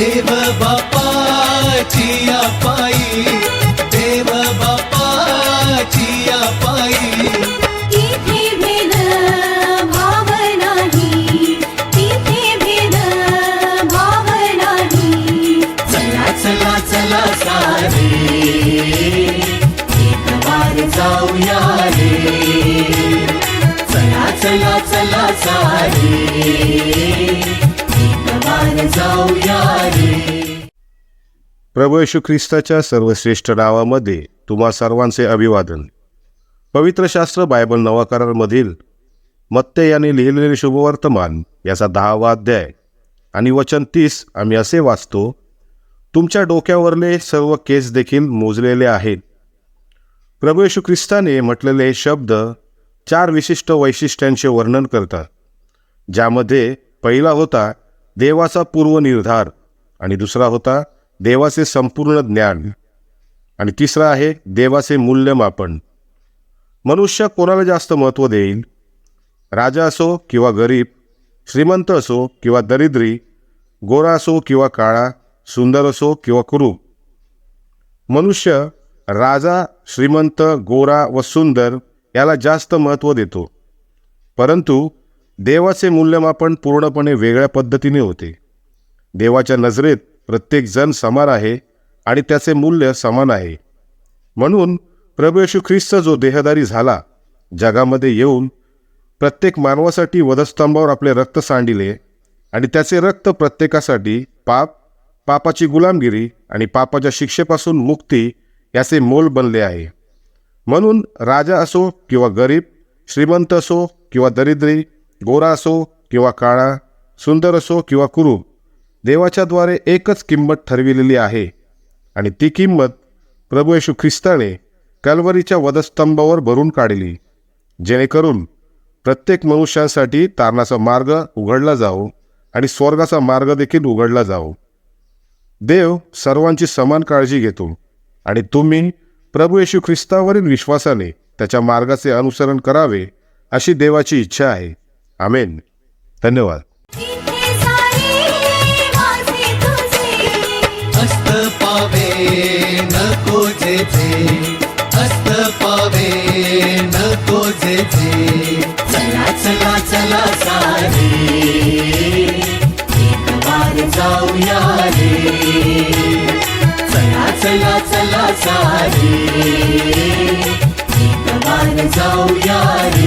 देव बापाची पायी देव बापाची पायी चला चला सारे. प्रभू येशू ख्रिस्ताच्या सर्वश्रेष्ठ नावामध्ये तुम्हा सर्वांचे अभिवादन. पवित्र शास्त्र बायबल नवाकारांमधील मत्ते यांनी लिहिलेले शुभवर्तमान याचा दहावा अध्याय आणि वचन तीस आम्ही असे वाचतो तुमच्या डोक्यावरले सर्व केस देखील मोजलेले आहेत. प्रभू येशू ख्रिस्ताने म्हटलेले शब्द चार विशिष्ट वैशिष्ट्यांचे वर्णन करतात ज्यामध्ये पहिला होता देवाचा पूर्वनिर्धार आणि दुसरा होता देवाचे संपूर्ण ज्ञान. आणि तिसरं आहे देवाचे मूल्यमापन. मनुष्य कोणाला जास्त महत्त्व देईल? राजा असो किंवा गरीब श्रीमंत असो किंवा दरिद्री गोरा असो किंवा काळा सुंदर असो किंवा कुरूप. मनुष्य राजा श्रीमंत गोरा व सुंदर याला जास्त महत्त्व देतो. परंतु देवाचे मूल्यमापन पूर्णपणे वेगळ्या पद्धतीने होते. देवाच्या नजरेत प्रत्येकजण समान आहे आणि त्याचे मूल्य समान आहे. म्हणून प्रभू येशू ख्रिस्त जो देहदारी झाला जगामध्ये येऊन प्रत्येक मानवासाठी वधस्तंभावर आपले रक्त सांडिले आणि त्याचे रक्त प्रत्येकासाठी पाप पापाची गुलामगिरी आणि पापाच्या शिक्षेपासून मुक्ती याचे मोल बनले आहे. म्हणून राजा असो किंवा गरीब श्रीमंत असो किंवा दरिद्री गोरा असो किंवा काळा सुंदर असो किंवा कुरूप देवाच्याद्वारे एकच किंमत ठरविलेली आहे आणि ती किंमत प्रभू येशू ख्रिस्ताने कलवरीच्या वधस्तंभावर भरून काढली जेणेकरून प्रत्येक मनुष्यासाठी तारणाचा मार्ग उघडला जावो आणि स्वर्गाचा मार्ग देखील उघडला जावो देव सर्वांची समान काळजी घेतो आणि तुम्ही प्रभू येशू ख्रिस्तावरील विश्वासाने त्याच्या मार्गाचे अनुसरण करावे अशी देवाची इच्छा आहे. आमेन. धन्यवाद. पावे नको जेथे हस्त पावे नको जेथे चला चला चला सारे एक बार जाऊया रे. चला चला चला सारे एक बार जाऊया रे.